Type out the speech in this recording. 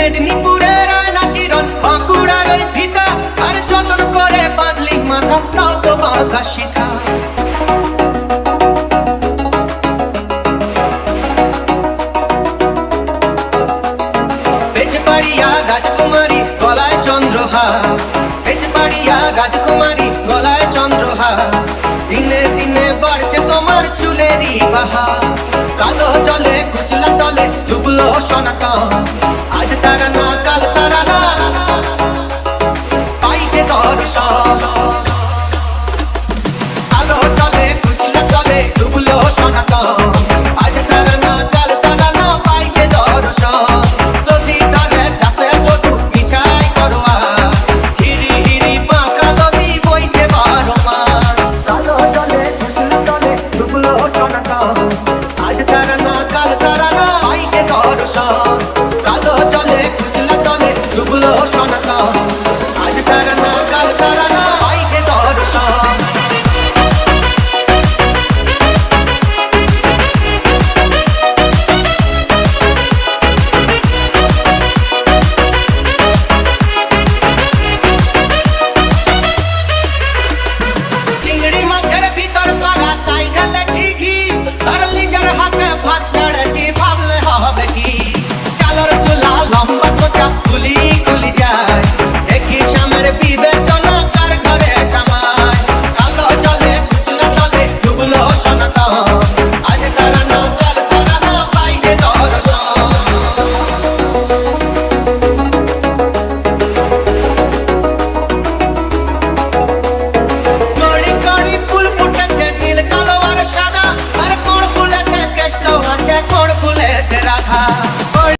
মেদিনীপুরের আয়না বাঁকুড়ার ভিটা। আর যতন করে বাঁধলি মাথা, তাও তো বাঁধা গলায় চন্দ্রহার। বেজপাড়িয়া রাজকুমারী, গলায় চন্দ্রহার। দিনে দিনে বাড়ছে তোমার চুলেরই বাহার। কালো জলে কুচলা তলে ডুবলো সনাতন আজ সারা না কাল সারা না। পাইছে দর্শন। আলো জলে কুচলা তলে ডুবলো সনাতন।